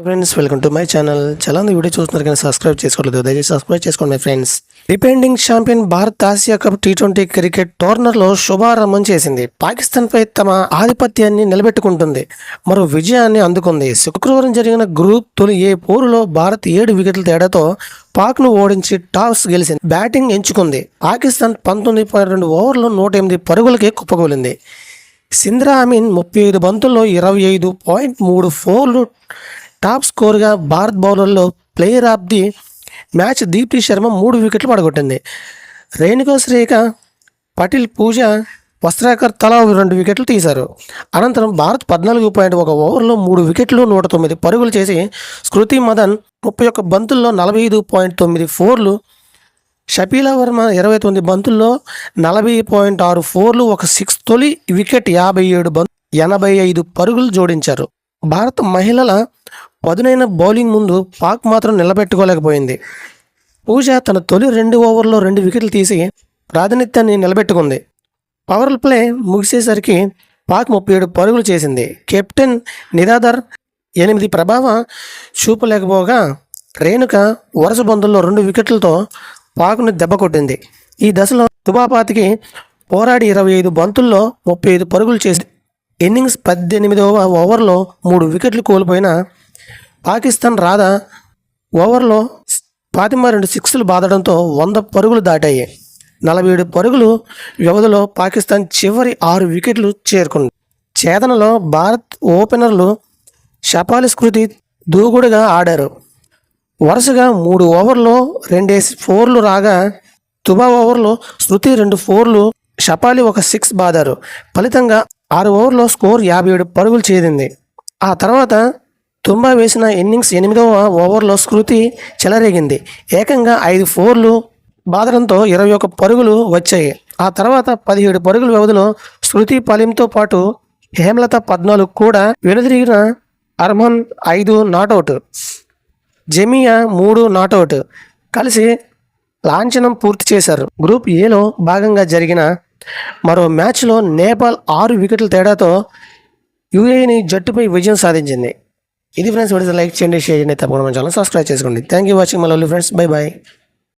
Friends welcome to my channel చాలా మంది video చూస్తున్నారు కానీ సబ్స్క్రైబ్ చేసుకోవట్లేదు దయచేసి సబ్స్క్రైబ్ చేసుకోండి my friends defending champion Bharat Asia cup T twenty cricket టోర్నర్లో శుభారంభం చేసింది. పాకిస్తాన్పై తమ ఆధిపత్యాన్ని నిలబెట్టుకుంటుంది. మరో విజయాన్ని అందుకుంది. శుక్రవారం జరిగిన గ్రూప్ తొలి ఏ పోరులో భారత్ ఏడు వికెట్ల తేడాతో పాక్ను ఓడించి టాస్ గెలిచింది. బ్యాటింగ్ ఎంచుకుంది. పాకిస్తాన్ పంతొమ్మిది పాయింట్ రెండు ఓవర్లో నూట ఎనిమిది పరుగులకే కుప్పకూలింది. సింద్రా అమీన్ ముప్పై ఐదు బంతుల్లో ఇరవై ఐదు పాయింట్ మూడు ఫోర్లు టాప్ స్కోర్గా Bharat బౌలర్లో player of the match Deepti Sharma మూడు వికెట్లు పడగొట్టింది. రేణుకో శ్రీక పటిల్ పూజ వస్త్రాకర్ తలా రెండు వికెట్లు తీశారు. అనంతరం భారత్ పద్నాలుగు పాయింట్ ఒక ఓవర్లో మూడు వికెట్లు నూట తొమ్మిది పరుగులు చేసి స్మృతి మదన్ ముప్పై ఒక్క బంతుల్లో నలభై ఐదు పాయింట్ తొమ్మిది ఫోర్లు షపీలా వర్మ ఇరవై తొమ్మిది బంతుల్లో నలభై పాయింట్ ఆరు ఫోర్లు ఒక సిక్స్ తొలి వికెట్ యాభై ఏడు బంతు ఎనభై ఐదు పరుగులు జోడించారు. భారత మహిళల పదునైన బౌలింగ్ ముందు పాక్ మాత్రం నిలబెట్టుకోలేకపోయింది. పూజ తన తొలి రెండు ఓవర్లో రెండు వికెట్లు తీసి ప్రాతినిధ్యాన్ని నిలబెట్టుకుంది. పవర్ ప్లే ముగిసేసరికి పాక్ ముప్పై ఏడు పరుగులు చేసింది. కెప్టెన్ నిరాదర్ ఎనిమిది ప్రభావం చూపలేకపోగా రేణుక వరుస బంధుల్లో రెండు వికెట్లతో పాకును దెబ్బ కొట్టింది. ఈ దశలో తుబాపాతికి పోరాడి ఇరవై ఐదు బంతుల్లో ముప్పై ఐదు పరుగులు చేసి ఇన్నింగ్స్ పద్దెనిమిదవ ఓవర్లో మూడు వికెట్లు కోల్పోయిన పాకిస్తాన్ రాధా ఓవర్లో ఫాతిమా రెండు సిక్స్లు బాదడంతో వంద పరుగులు దాటాయి. నలభై ఏడు పరుగులు వ్యవధిలో పాకిస్తాన్ చివరి ఆరు వికెట్లు చేరుకుంది. ఛేదనలో భారత్ ఓపెనర్లు షపాలి స్కృతి దూకుడుగా ఆడారు. వరుసగా మూడు ఓవర్లో రెండేసి ఫోర్లు రాగా తుబా ఓవర్లో శృతి రెండు ఫోర్లు షపాలి ఒక సిక్స్ బాదారు. ఫలితంగా ఆరు ఓవర్లో స్కోర్ యాభై ఏడు పరుగులు చేరింది. ఆ తర్వాత తుంబా వేసిన ఇన్నింగ్స్ ఎనిమిదవ ఓవర్లో స్కృతి చెలరేగింది. ఏకంగా ఐదు ఫోర్లు బాదడంతో ఇరవై ఒక్క పరుగులు వచ్చాయి. ఆ తర్వాత పదిహేడు పరుగుల వ్యవధిలో శృతి పలింతో పాటు హేమలత పద్నాలుగు కూడా వెనుదిరిగిన అర్మన్ ఐదు నాటౌట్ జమియా మూడు నాటౌట్ కలిసి లాంఛనం పూర్తి చేశారు. గ్రూప్ ఏలో భాగంగా జరిగిన మరో మ్యాచ్లో నేపాల్ ఆరు వికెట్ల తేడాతో యూఏని జట్టుపై విజయం సాధించింది. ఇది ఫ్రెండ్స్ వీడియో లైక్ చేయండి షేర్ చేయండి తప్పకుండా మన ఛానల్ సబ్స్క్రైబ్ చేసుకోండి. థ్యాంక్ యూ వాచింగ్ మళ్ళీ ఫ్రెండ్స్ బై బాయ్